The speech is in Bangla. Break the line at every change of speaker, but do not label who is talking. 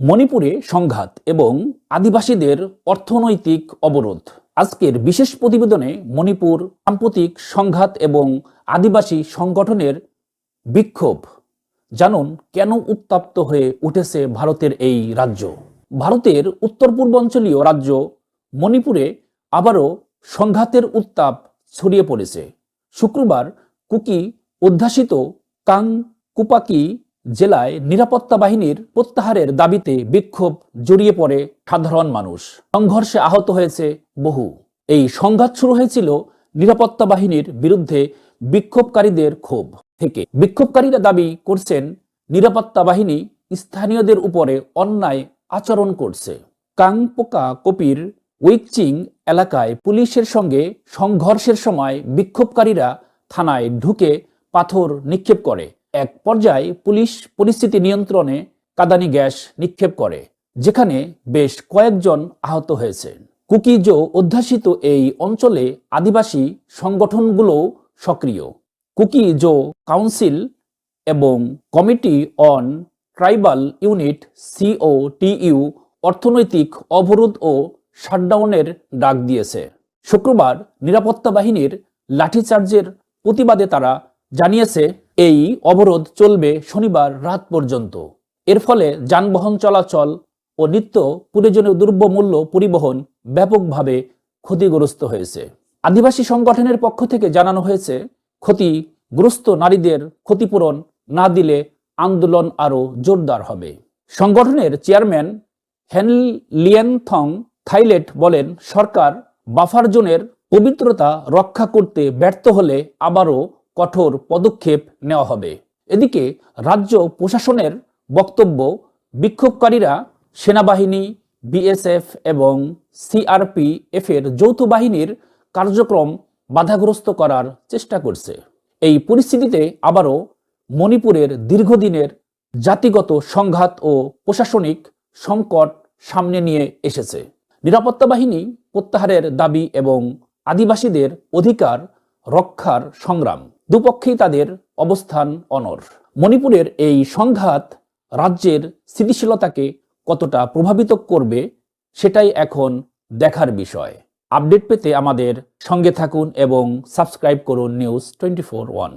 মণিপুরে সংঘাত এবং আদিবাসীদের অর্থনৈতিক অবরোধ। আজকের বিশেষ প্রতিবেদনে মণিপুর সাম্প্রতিক সংঘাত এবং আদিবাসী সংগঠনের বিক্ষোভ। জানুন, কেন উত্তপ্ত হয়ে উঠেছে ভারতের এই রাজ্য? ভারতের উত্তর পূর্বাঞ্চলীয় রাজ্য মণিপুরে আবারও সংঘাতের উত্তাপ ছড়িয়ে পড়েছে। শুক্রবার কুকি অধ্যাসিত কাং কুপাকি জেলায় নিরাপত্তা বাহিনীর প্রত্যাহারের দাবিতে বিক্ষোভ জড়িয়ে পড়ে সাধারণ মানুষ। সংঘর্ষে আহত হয়েছে বহু। এই সংঘাত শুরু হয়েছিল নিরাপত্তা বাহিনীর বিরুদ্ধে বিক্ষোভকারীদের ক্ষোভ থেকে। বিক্ষোভকারীরা দাবি করছেন, নিরাপত্তা বাহিনী স্থানীয়দের উপরে অন্যায় আচরণ করছে। কাংপোকা কপির উইকচিং এলাকায় পুলিশের সঙ্গে সংঘর্ষের সময় বিক্ষোভকারীরা থানায় ঢুকে পাথর নিক্ষেপ করে। এক পর্যায়ে পুলিশ পরিস্থিতি নিয়ন্ত্রণে কাদানি গ্যাস নিক্ষেপ করে, যেখানে বেশ কয়েকজন আহত হয়েছে কুকিজো অধ্যাসিত এই অঞ্চলে আদিবাসী সংগঠনগুলো সক্রিয়। কুকিজো কাউন্সিল এবং committee on tribal unity COTU অর্থনৈতিক অবরোধ ও শাটডাউনের ডাক দিয়েছে। শুক্রবার নিরাপত্তা বাহিনীর লাঠিচার্জের প্রতিবাদে তারা জানিয়েছে এই অবরোধ চলবে শনিবার রাত পর্যন্ত। এর ফলে যানবাহন চলাচল ও নিত্য প্রয়োজনীয় দ্রব্যমূল্য পরিবহন ব্যাপকভাবে ক্ষতিগ্রস্ত হয়েছে। আদিবাসী সংগঠনের পক্ষ থেকে জানানো হয়েছে, ক্ষতিগ্রস্ত নারীদের ক্ষতিপূরণ না দিলে আন্দোলন আরও জোরদার হবে। সংগঠনের চেয়ারম্যান হেন লিয়েনথং থাইলেট বলেন, সরকার বাফার জোনের পবিত্রতা রক্ষা করতে ব্যর্থ হলে আবারও কঠোর পদক্ষেপ নেওয়া হবে। এদিকে রাজ্য প্রশাসনের বক্তব্য, বিক্ষোভকারীরা সেনাবাহিনী, বিএসএফ এবং সিআরপিএফ এর যৌথ বাহিনীর কার্যক্রম বাধাগ্রস্ত করার চেষ্টা করছে। এই পরিস্থিতিতে আবারও মণিপুরের দীর্ঘদিনের জাতিগত সংঘাত ও প্রশাসনিক সংকট সামনে নিয়ে এসেছে। নিরাপত্তা বাহিনী প্রত্যাহারের দাবি এবং আদিবাসীদের অধিকার রক্ষার সংগ্রাম। দুপক্ষেই তাদের অবস্থান অনর। মণিপুরের এই সংঘাত রাজ্যের স্থিতিশীলতাকে কতটা প্রভাবিত করবে সেটাই এখন দেখার বিষয়। আপডেট পেতে আমাদের সঙ্গে থাকুন এবং সাবস্ক্রাইব করুন নিউজ টোয়েন্টি ফোর ওয়ান।